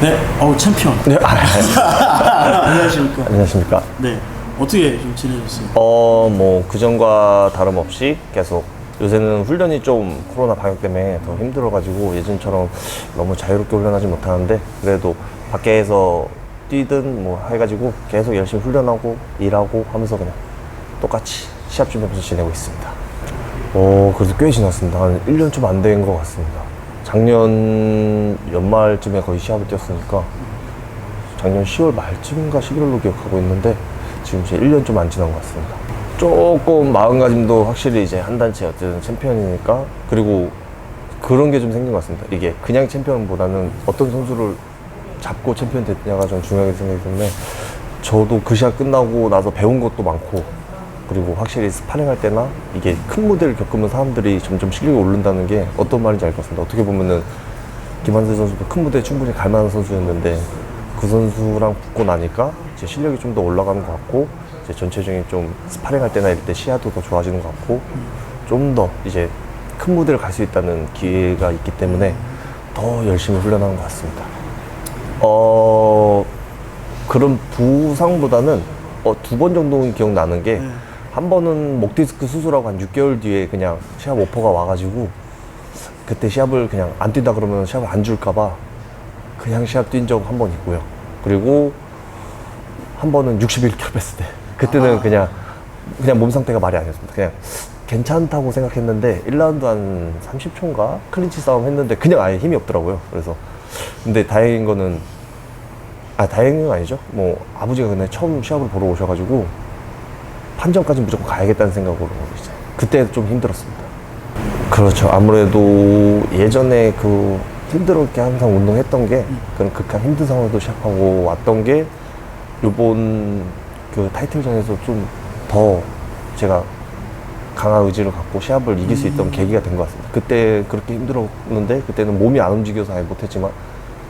네, 어우 챔피언. 네, 아, 안녕하십니까. 안녕하십니까. 네, 어떻게 좀 지내셨어요? 어, 뭐, 그전과 다름없이 계속 요새는 훈련이 좀 코로나 방역 때문에 더 힘들어가지고 예전처럼 너무 자유롭게 훈련하지 못하는데 그래도 밖에서 뛰든 뭐 해가지고 계속 열심히 훈련하고 일하고 하면서 그냥 똑같이 시합 준비하면서 지내고 있습니다. 어, 그래도 꽤 지났습니다. 한 1년 좀 안 된 것 같습니다. 작년 연말쯤에 거의 시합을 뛰었으니까 작년 10월 말쯤인가 11월로 기억하고 있는데 지금 이제 1년 좀 안 지난 것 같습니다. 조금 마음가짐도 확실히 이제 한 단체 어쨌든 챔피언이니까 그리고 그런 게 좀 생긴 것 같습니다. 이게 그냥 챔피언보다는 어떤 선수를 잡고 챔피언 됐냐가 좀 중요하게 생각이 때문에 저도 그 시합 끝나고 나서 배운 것도 많고 그리고 확실히 스파링 할 때나 이게 큰 무대를 겪으면 사람들이 점점 실력이 오른다는 게 어떤 말인지 알 것 같습니다. 어떻게 보면은 김한슬 선수도 큰 무대에 충분히 갈 만한 선수였는데 그 선수랑 붙고 나니까 제 실력이 좀 더 올라가는 것 같고 이제 전체적인 좀 스파링 할 때나 이럴 때 시야도 더 좋아지는 것 같고 좀 더 이제 큰 무대를 갈 수 있다는 기회가 있기 때문에 더 열심히 훈련하는 것 같습니다. 어 그런 부상보다는 어, 두 번 정도는 기억나는 게 한 번은 목 디스크 수술하고 한 6개월 뒤에 그냥 시합 오퍼가 와가지고 그때 시합을 그냥 안 뛴다 그러면 시합을 안 줄까봐 그냥 시합 뛴 적 한 번 있고요. 그리고 한 번은 61kg 뺐을 때 그때는 그냥 그냥 몸 상태가 말이 아니었습니다. 그냥 괜찮다고 생각했는데 1라운드 한 30초인가 클린치 싸움 했는데 그냥 아예 힘이 없더라고요. 그래서 근데 다행인 거는 아 다행인 건 아니죠. 뭐 아버지가 근데 처음 시합을 보러 오셔가지고 판정까지 무조건 가야겠다는 생각으로 이제 그때 좀 힘들었습니다. 그렇죠. 아무래도 예전에 그 힘들었게 항상 운동했던 게 그런 극한 힘든 상황에도 시합하고 왔던 게 요번 그 타이틀전에서 좀 더 제가 강한 의지를 갖고 시합을 이길 수 있던 계기가 된 것 같습니다. 그때 그렇게 힘들었는데 그때는 몸이 안 움직여서 아예 못했지만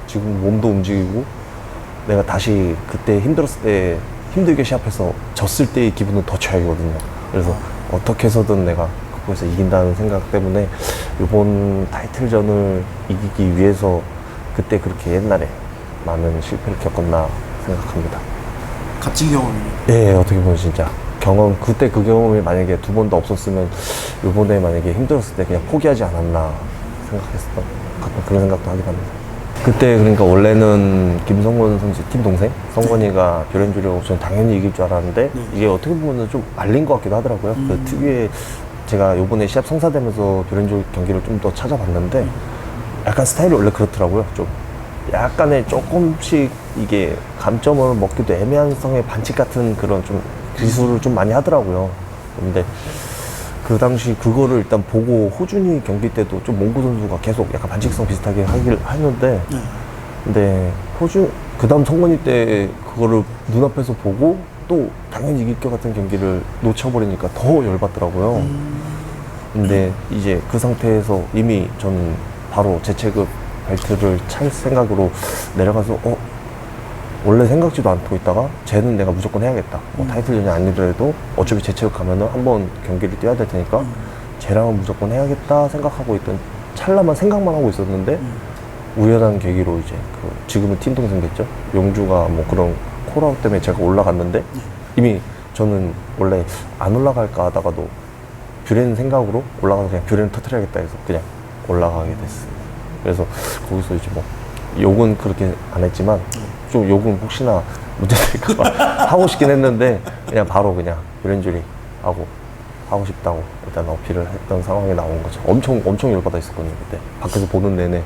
지금 몸도 움직이고 내가 다시 그때 힘들었을 때 힘들게 시합해서 졌을 때의 기분은 더 최악이거든요. 그래서 어떻게 해서든 내가 극복해서 이긴다는 생각 때문에 이번 타이틀전을 이기기 위해서 그때 그렇게 옛날에 많은 실패를 겪었나 생각합니다. 값진 경험이네요. 예, 어떻게 보면 진짜 경험 그때 그 경험이 만약에 두 번도 없었으면 이번에 만약에 힘들었을 때 그냥 포기하지 않았나 생각했었던 가끔 그런 생각도 하긴 합니다. 그때 그러니까 원래는 김성권 선수 팀 동생 성권이가 뷰렌주려고 저는 당연히 이길 줄 알았는데 네. 이게 어떻게 보면 좀 말린 것 같기도 하더라고요. 그 특유의 제가 요번에 시합 성사되면서 뷰렌주 경기를 좀 더 찾아봤는데 약간 스타일이 원래 그렇더라고요. 좀 약간의 조금씩 이게 감점을 먹기도 애매한 성의 반칙 같은 그런 좀 기술을 좀 많이 하더라고요. 근데 그 당시 그거를 일단 보고 호준이 경기 때도 좀 몽구 선수가 계속 약간 반칙성 비슷하게 하길 하는데 네. 근데 호준 그다음 성건이 때 그거를 눈앞에서 보고 또 당연히 이길 것 같은 경기를 놓쳐버리니까 더 열받더라고요. 근데 이제 그 상태에서 이미 저는 바로 재체급 벨트를 찰 생각으로 내려가서 어 원래 생각지도 않고 있다가 쟤는 내가 무조건 해야겠다. 뭐 타이틀전이 아니더라도 어차피 재체급 가면은 한번 경기를 뛰어야 될 테니까 쟤랑은 무조건 해야겠다 생각하고 있던 찰나만 생각만 하고 있었는데 우연한 계기로 이제 그 지금은 팀 동생 됐죠. 용주가 뭐 그런 콜아웃 때문에 제가 올라갔는데 이미 저는 원래 안 올라갈까 하다가도 뷰렌 생각으로 올라가서 그냥 뷰렌 터트려야겠다 해서 그냥 올라가게 됐어요. 그래서 거기서 이제 뭐 욕은 그렇게 안 했지만 좀 욕은 혹시나 문제될까봐 하고 싶긴 했는데 그냥 바로 그냥 뷰렌줄이 하고 하고 싶다고 일단 어필을 했던 상황이 나온 거죠. 엄청 엄청 열받아 있었거든요 그때 밖에서 보는 내내.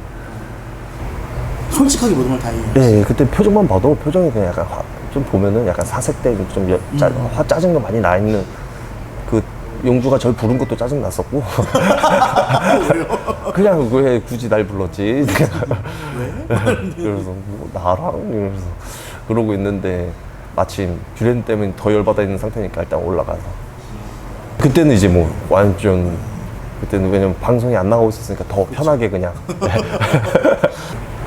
솔직하게 모든 걸 다 얘기해요. 네, 그때 표정만 봐도 표정이 그냥 약간 화, 좀 보면은 약간 사색된 좀 여- 짜, 화 짜증도 많이 나 있는 그 용주가 절 부른 것도 짜증 났었고. 그냥 왜 굳이 날 불렀지? 그래서 뭐 나랑 이러면서 그러고 있는데 마침 뷰렌 때문에 더 열받아 있는 상태니까 일단 올라가서. 그때는 이제 뭐 완전 그때는 왜냐면 방송이 안 나가고 있었으니까 더 편하게 그냥.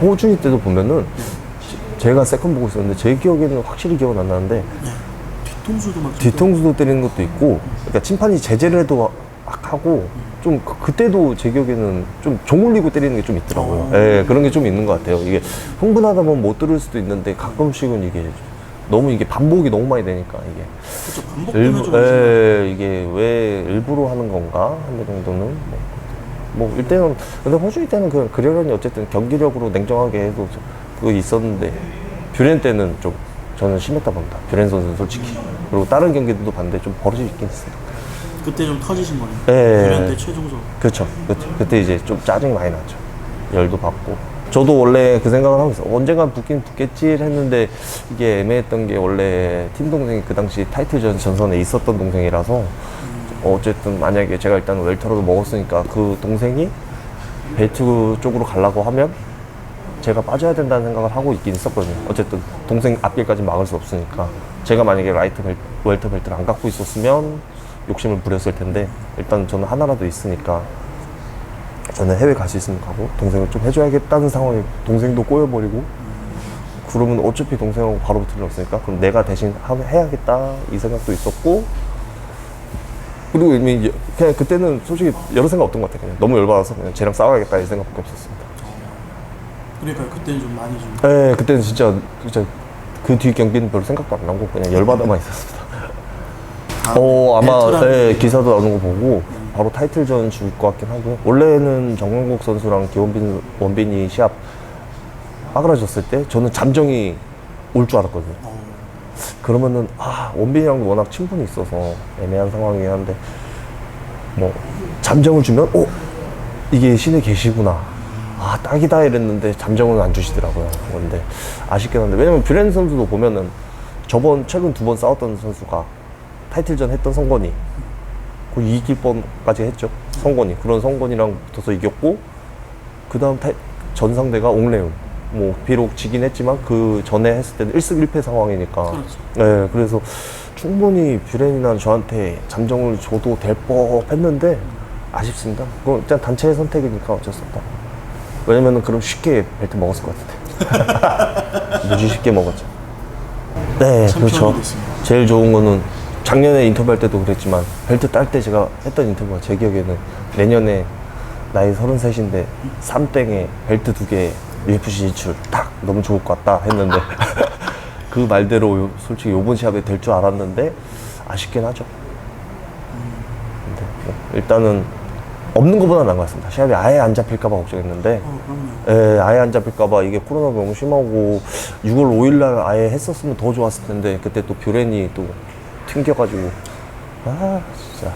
호준이 때도 보면은 제가 세컨 보고 있었는데 제 기억에는 확실히 기억은 안 나는데 뒤통수도 막. 뒤통수도 때리는 것도 있고 그러니까 심판이 제재를 해도 막 하고 좀 그- 그때도 제 기억에는 좀 종올리고 때리는 게 좀 있더라고요. 예, 그런 게 좀 있는 것 같아요. 이게 흥분하다 보면 못 들을 수도 있는데 가끔씩은 이게 너무 이게 반복이 너무 많이 되니까 이게 그렇죠. 반복되면 좀 일부, 예, 이게 왜 일부러 하는 건가 하는 정도는 뭐, 뭐 이때는 근데 호주 이때는 그 그려려니 어쨌든 경기력으로 냉정하게 해도 저- 그거 있었는데 뷰렌 때는 좀 저는 심했다 봅니다. 뷰렌 선수는 솔직히 그리고 다른 경기들도 봤는데 좀 버릇이 있긴 있습니다. 그때 좀 터지신 거네요. 예. 그런 때 최종석. 그렇죠. 그때, 그때 이제 좀 짜증이 많이 났죠. 열도 받고. 저도 원래 그 생각을 하고 있어요. 언젠간 붙긴 붙겠지 했는데 이게 애매했던 게 원래 팀 동생이 그 당시 타이틀전 전선에 있었던 동생이라서 어쨌든 만약에 제가 일단 웰터로도 먹었으니까 그 동생이 벨트 쪽으로 가려고 하면 제가 빠져야 된다는 생각을 하고 있긴 있었거든요. 어쨌든 동생 앞길까지 막을 수 없으니까 제가 만약에 라이트 벨트, 웰터 벨트를 안 갖고 있었으면 욕심을 부렸을 텐데 일단 저는 하나라도 있으니까 저는 해외 갈 수 있으면 가고 동생을 좀 해줘야겠다는 상황에 동생도 꼬여버리고 그러면 어차피 동생하고 바로 붙을 일 없으니까 그럼 내가 대신 하- 해야겠다 이 생각도 있었고 그리고 이미 그냥 그때는 솔직히 여러 생각 없던 것 같아요. 그냥 너무 열받아서 그냥 쟤랑 싸워야겠다 이 생각밖에 없었습니다. 그러니까 그때는 좀 많이 좀. 네, 그때는 진짜 진짜 그 뒤 경기는 별로 생각도 안 나고 그냥 열받아만 있었습니다. 아, 어 아마 벨트라는 네, 게 기사도 나오는 거 보고 바로 타이틀전 줄 것 같긴 하고요. 원래는 정명국 선수랑 기원빈 원빈이 시합 빠그라졌을 때 저는 잠정이 올 줄 알았거든요. 어, 그러면은 아 원빈이랑도 워낙 친분이 있어서 애매한 상황이긴 한데 뭐 잠정을 주면 어 이게 신에 계시구나 아 딱이다 이랬는데 잠정은 안 주시더라고요. 그런데 아쉽긴 한데 왜냐면 뷰렌 선수도 보면은 저번 최근 두 번 싸웠던 선수가 타이틀전 했던 성건이 거의 이길 뻔까지 했죠. 성건이. 그런 성건이랑 붙어서 이겼고 그 다음 전 상대가 옹레운. 뭐 비록 지긴 했지만 그 전에 했을 때는 1승 1패 상황이니까. 그렇죠. 네 그래서 충분히 뷰렌이나 저한테 잠정을 줘도 될 법했는데 아쉽습니다. 그건 일단 단체의 선택이니까 어쩔 수 없다 왜냐면은 그럼 쉽게 벨트 먹었을 것 같은데 무지 쉽게 먹었죠 네 그렇죠. 제일 좋은 거는 작년에 인터뷰할 때도 그랬지만 벨트 딸 때 제가 했던 인터뷰가 제 기억에는 내년에 나이 33인데 3땡에 벨트 두 개 UFC 진출 딱 너무 좋을 것 같다 했는데 그 말대로 요- 솔직히 요번 시합에 될 줄 알았는데 아쉽긴 하죠. 근데 뭐 일단은 없는 것보다 나은 것 같습니다. 시합이 아예 안 잡힐까봐 걱정했는데 어. 예, 아예 안 잡힐까봐 이게 코로나가 너무 심하고 6월 5일날 아예 했었으면 더 좋았을 텐데 그때 또 뷰렌이 또 튕겨가지고 아 진짜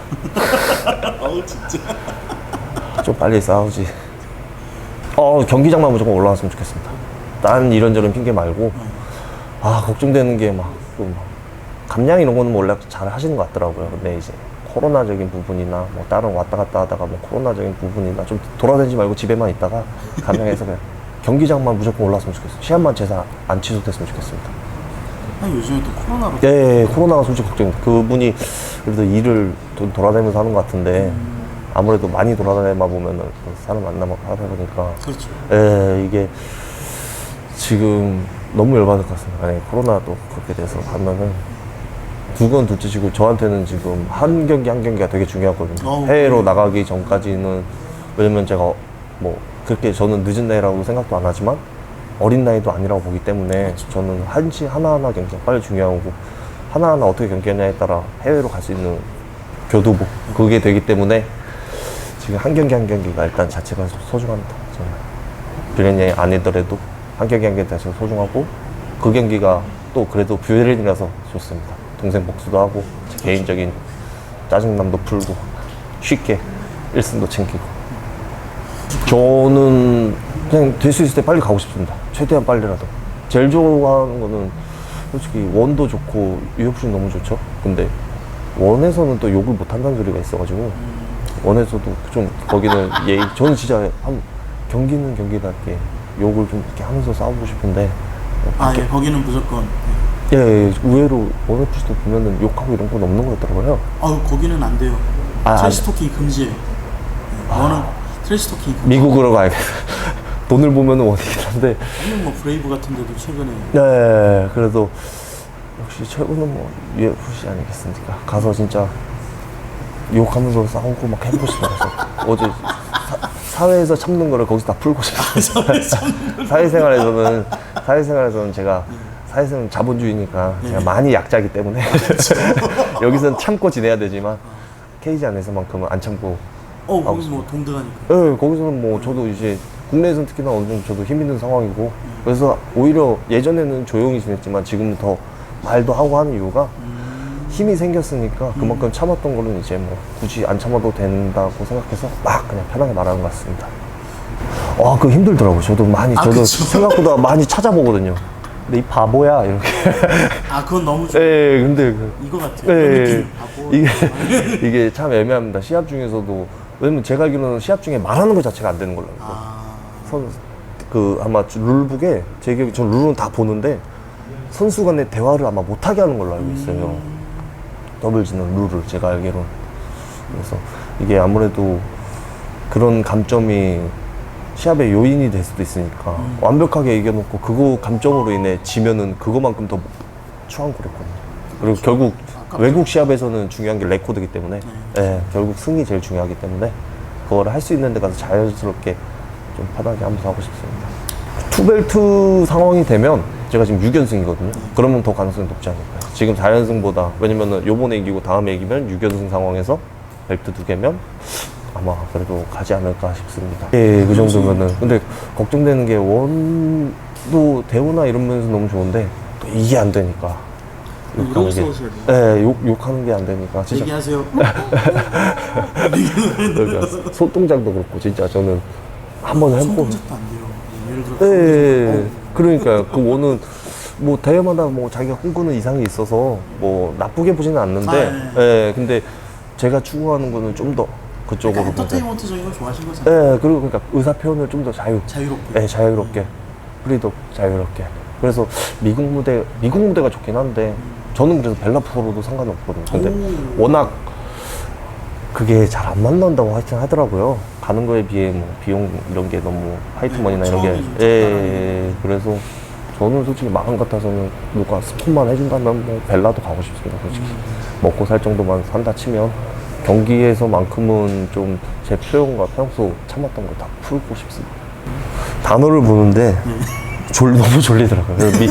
어우 진짜. 좀 빨리 싸우지. 어 경기장만 무조건 올라왔으면 좋겠습니다. 딴 이런저런 핑계 말고 아 걱정되는 게막좀 감량 이런 거는 뭐 원래 잘 하시는 것 같더라고요. 근데 이제 코로나적인 부분이나 뭐 다른 왔다 갔다 하다가 뭐 코로나적인 부분이나 좀 돌아다니지 말고 집에만 있다가 감량해서 그냥 경기장만 무조건 올라왔으면 좋겠어요. 시합만 제사 안 취소됐으면 좋겠습니다. 아니 요즘에 또 코로나로. 예, 예, 코로나가 솔직히 걱정입니다. 그분이 그래도 일을 좀 돌아다니면서 하는 것 같은데 아무래도 많이 돌아다니만 보면은 사람 만나면 하다 보니까 그렇죠. 예, 이게 지금 너무 열받을 것 같습니다. 아니, 코로나도 그렇게 돼서 하면은 두건 둘째치고 저한테는 지금 한 경기 한 경기가 되게 중요하거든요. 어우, 해외로 그래요? 나가기 전까지는 왜냐면 제가 뭐 그렇게 저는 늦은 나이라고 생각도 안 하지만 어린 나이도 아니라고 보기 때문에 그렇죠. 저는 한시 하나하나 경기가 빨리 중요하고 하나하나 어떻게 경기하냐에 따라 해외로 갈 수 있는 교두보 그게 되기 때문에 지금 한 경기 한 경기가 일단 자체가 소- 소중합니다. 저는 뷰렌이 아니더라도 한 경기 한 경기 자체가 소중하고 그 경기가 또 그래도 뷰렌이라서 좋습니다. 동생 복수도 하고 제 개인적인 짜증남도 풀고 쉽게 1승도 챙기고 저는 그냥 될 수 있을 때 빨리 가고 싶습니다. 최대한 빨리라도. 제일 좋아하는 거는 솔직히 원도 좋고 UFC는 너무 좋죠. 근데 원에서는 또 욕을 못 한다는 소리가 있어가지고 원에서도 좀 거기는 예의 저는 진짜 한 경기는 경기답게 욕을 좀 이렇게 하면서 싸우고 싶은데 아 예, 거기는 무조건. 예, 예 의외로 원 FC도 보면은 욕하고 이런 건 없는 것 같더라고요. 아우 거기는 안 돼요. 아, 트래시 토킹 금지예요. 네, 원은 트래시 토킹 금지. 미국으로 가야겠어. 돈을 보면은 원이긴 한데 아니면 뭐 브레이브 같은 데도 최근에 네, 그래도 역시 최고는 뭐 UFC 아니겠습니까? 가서 진짜 욕하면서 싸우고 막 해보고 싶어요. 그래서 어제 사, 회에서 참는 거를 거기서 다 풀고 싶어요. 사회생활에서는 사회생활에서는 제가 사회생활 자본주의니까 제가 많이 약자기 때문에 여기서는 참고 지내야 되지만 케이지 안에서만큼은 안 참고 어, 거기 뭐 동등하니까. 네, 거기서는 뭐 저도 이제 국내에서는 특히나 어느 정도 저도 힘 있는 상황이고 그래서 오히려 예전에는 조용히 지냈지만 지금은 더 말도 하고 하는 이유가 힘이 생겼으니까 그만큼 참았던 거는 이제 뭐 굳이 안 참아도 된다고 생각해서 막 그냥 편하게 말하는 것 같습니다. 와, 그거 힘들더라고요. 저도 많이, 아, 저도 그쵸. 생각보다 많이 찾아보거든요. 근데 이 바보야, 이렇게. 아, 그건 너무 좀 예, 근데 그, 이거 같아요. 예, 그런 예. 느낌. 바보. 이게, 이게 참 애매합니다. 시합 중에서도. 왜냐면 제가 알기로는 시합 중에 말하는 것 자체가 안 되는 걸로 알고. 아, 선, 그 아마 룰북에 제 기억에 전 룰은 다 보는데 선수 간의 대화를 아마 못하게 하는 걸로 알고 있어요. 더블지는 룰을 제가 알기로는. 그래서 이게 아무래도 그런 감점이 시합의 요인이 될 수도 있으니까 완벽하게 이겨놓고 그거 감점으로 인해 지면은 그거만큼 더 추한 거랬거든요. 그리고 결국 외국 시합에서는 중요한 게 레코드기 때문에 예, 결국 승이 제일 중요하기 때문에 그거를 할 수 있는 데 가서 자연스럽게 좀 편하게 하면서 하고 싶습니다. 투벨트 상황이 되면 제가 지금 6연승이거든요. 그러면 더 가능성이 높지 않을까요? 지금 4연승보다 왜냐면은 요번에 이기고 다음에 이기면 6연승 상황에서 벨트 두 개면 아마 그래도 가지 않을까 싶습니다. 예, 그 정도면은 근데 걱정되는 게 원도 대우나 이런 면에서 너무 좋은데 또 이게 안 되니까 욕하는 게, 돼요. 예, 욕 욕하는 게 안 되니까 진짜 얘기하세요. 그러니까 손동작도 그렇고 진짜 저는 한번 해보고 손동작도 안 돼요. 예를 들어. 예, 예. 그러니까요. 그 원은 뭐 대회마다 뭐 자기가 꿈꾸는 이상이 있어서 뭐 나쁘게 보지는 않는데, 아, 예. 근데 제가 추구하는 거는 좀 더 그쪽으로. 가서- 엔터테인먼트적인 걸 좋아하신 거잖아요. 예, 그리고 그러니까 의사 표현을 좀 더 자유, 자유롭게. 예, 자유롭게, 프리도 자유롭게. 그래서 미국 무대, 미국 무대가 좋긴 한데 저는 그래서 벨라프로도 상관이 없거든요. 근데 오. 워낙 그게 잘 안 만난다고 하여튼 하더라고요. 가는 거에 비해 뭐 비용 이런 게 너무 화이트머니나 이런 게. 처음이 좀 예, 예, 예. 그래서 저는 솔직히 마음 같아서는 누가 스폰만 해준다면 뭐 벨라도 가고 싶습니다. 솔직히. 먹고 살 정도만 산다 치면 경기에서만큼은 좀 제 표현과 평소 참았던 거다 풀고 싶습니다. 단어를 보는데 졸, 너무 졸리더라고요. 그래서 미,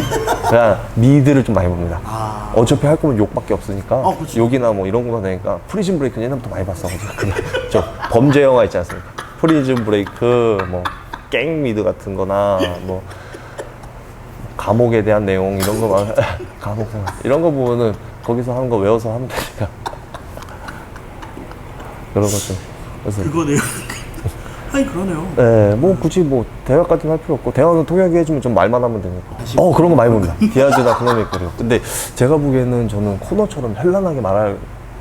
그냥 미드를 좀 많이 봅니다. 아, 어차피 할 거면 욕밖에 없으니까 어, 그치. 욕이나 뭐 이런 거만 되니까 프리즌 브레이크는 옛날부터 많이 봤어가지고 그냥 저 범죄 영화 있지 않습니까? 프리즌 브레이크 뭐 갱 미드 같은 거나 뭐 감옥에 대한 내용 이런 거만 감옥 생활 이런 거 보면은 거기서 하는 거 외워서 하면 되니까 그런 것들 그래서 그거네요. 아니 그러네요. 네, 뭐 굳이 뭐 대화까지는 할 필요 없고 대화는 통역이 해주면 좀 말만 하면 되니까. 어 그런 거 많이 봅니다. 디아즈나 그놈의 거리요. 근데 제가 보기에는 저는 코너처럼 현란하게 말할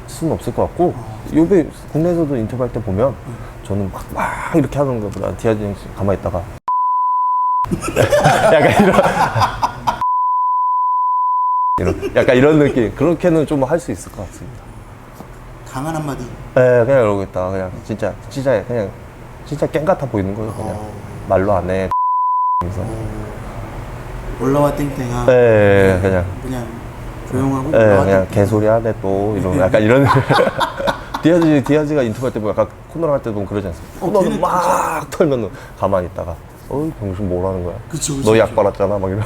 수는 없을 것 같고 요새 국내에서도 인터뷰할 때 보면 저는 막, 막 이렇게 하는 것보다 디아즈 형씨 가만히 있다가 약간 이런 이런 약간 이런 느낌 그렇게는 좀 할 수 있을 것 같습니다. 강한 한마디. 네, 그냥 이러고 있다. 그냥 진짜 진짜 그냥 진짜 깽 같아 보이는 거예요. 그냥 어, 말로 안 해. 그래서 올라와 땡땡아. 네, 그냥 그냥 조용하고 네, 올라와 그냥 땡땡. 개소리 하네 또 이런 약간 이런 디아즈 디아즈가 인터뷰할 때 보면 약간 코너를 할때 보면 그러지 않습니까? 어, 코너를 걔는 막 털면 가만히 있다가 어이 병신 뭐라는 거야? 그쵸, 그쵸, 너 약 그쵸. 빨았잖아 막 이런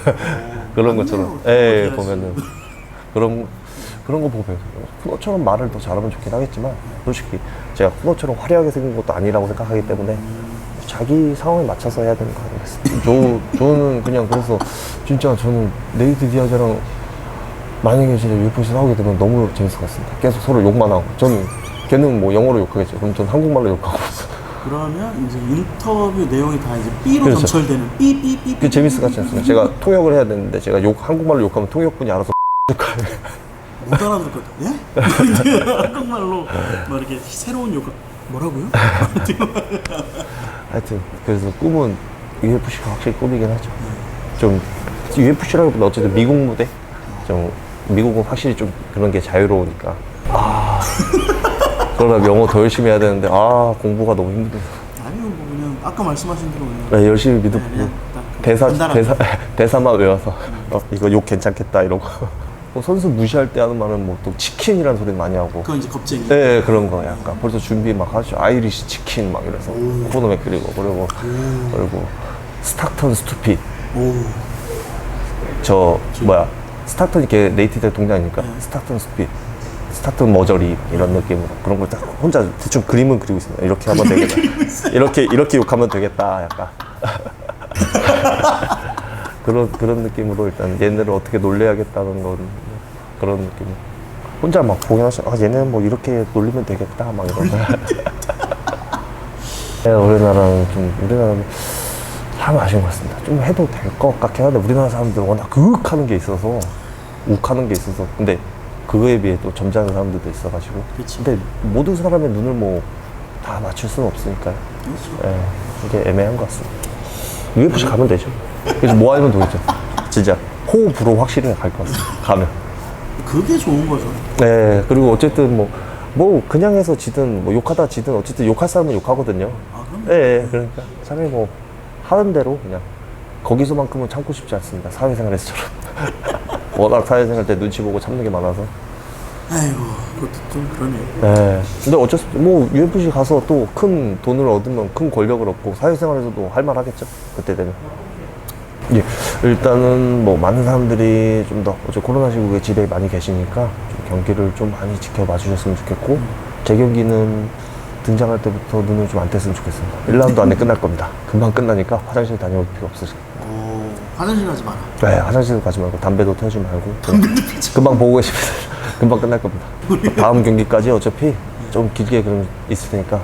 그런 것처럼 맞네요. 예. 보면은 그런 그런 거 보고 배워요. 코너처럼 말을 더 잘하면 좋긴 하겠지만 솔직히 제가 코너처럼 화려하게 생긴 것도 아니라고 생각하기 때문에 자기 상황에 맞춰서 해야 되는 거 아니겠습니까? 저, 저는 그냥 그래서 진짜 저는 네이트 디아즈랑 만약에 진짜 UFC 나오게 되면 너무 재밌을 것 같습니다. 계속 서로 욕만 하고 저는 걔는 뭐 영어로 욕하겠죠. 그럼 저는 한국말로 욕하고 그러면 이제 인터뷰 내용이 다 이제 B로 그렇죠. 점철되는 삐삐삐. 그게 재밌을 것 같지 않습니까? 제가 통역을 해야 되는데 제가 욕 한국말로 욕하면 통역분이 알아서 못 알아들을 것 같아. 예? 한국말로 막 이렇게 새로운 요가 뭐라고요? 하여튼 그래서 꿈은 UFC가 확실히 꿈이긴 하죠. 좀 UFC라기보다 어쨌든 미국 무대 좀 미국은 확실히 좀 그런 게 자유로우니까 아 그러다 영어 더 열심히 해야 되는데 아 공부가 너무 힘들어요. 아니요, 뭐 그냥 아까 말씀하신 대로 그냥 네, 열심히 미드 네, 그냥 딱 대사 간단하게. 대사 대사만 외워서 어, 이거 욕 괜찮겠다 이런 거 뭐 선수 무시할 때 하는 말은 뭐 또 치킨이라는 소리 많이 하고. 그건 이제 겁쟁이. 네, 그런 거 약간 벌써 준비 막 하죠. 아이리시 치킨 막 이래서 코너 맥 그리고 그리고 그리고 스타턴 스투핏 오. 저 뭐야 스타턴 이렇게 네이티드 동작이니까 네. 스타턴 스핏 스타턴 머저리 이런 느낌으로 그런 걸 딱 혼자 대충 그림은 그리고 있습니다. 이렇게 하면 되겠다. 이렇게 이렇게 욕하면 되겠다. 약간 그런 그런 느낌으로 일단 얘네를 어떻게 놀래야겠다는 건 그런 느낌. 혼자 막 하죠. 아 얘네는 뭐 이렇게 놀리면 되겠다. 막 이런 거. 네, 우리나라는 좀 우리나라는 참 아쉬운 것 같습니다. 좀 해도 될 것 같긴 한데 우리나라 사람들 워낙 그윽하는 게 있어서 욱하는 게 있어서 근데 그거에 비해 또 점잖은 사람들도 있어가지고 그치. 근데 모든 사람의 눈을 뭐 다 맞출 수는 없으니까요. 그렇죠. 예, 이게 애매한 것 같습니다. UFC 가면 되죠. 그래서 뭐 하면 되겠죠. 진짜 호흡으로 확실히 갈 것 같습니다. 가면. 그게 좋은 거죠. 네, 그리고 어쨌든 뭐, 뭐, 그냥 해서 지든, 뭐, 욕하다 지든, 어쨌든 욕할 사람은 욕하거든요. 아, 그럼 예, 예, 그러니까 차라리 뭐, 하는 대로 그냥, 거기서만큼은 참고 싶지 않습니다. 사회생활에서처럼. 워낙 사회생활 때 눈치 보고 참는 게 많아서. 아이고, 그것도 좀 그러네요. 예. 근데 어쩔 수, 뭐, UFC 가서 또 큰 돈을 얻으면 큰 권력을 얻고, 사회생활에서도 할말 하겠죠. 그때 되면. 예, 일단은 뭐 많은 사람들이 좀 더 어제 코로나 시국에 집에 많이 계시니까 좀 경기를 좀 많이 지켜봐 주셨으면 좋겠고 제 경기는 등장할 때부터 눈을 좀 안 뗐으면 좋겠습니다. 1라운드 안에 끝날 겁니다. 금방 끝나니까 화장실 다녀올 필요 없으시고 오, 화장실 가지 마라. 네, 화장실 가지 말고 담배도 태우지 말고 그냥 금방 보고 계시면 금방 끝날 겁니다. 다음 경기까지 어차피 좀 길게 그럼 있을 테니까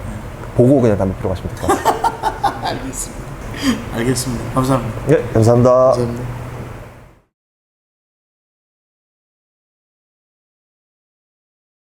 보고 그냥 담배 피러 가시면 될 것 같아요. 알겠습니다. 알겠습니다. 감사합니다. 네, 감사합니다. 감사합니다.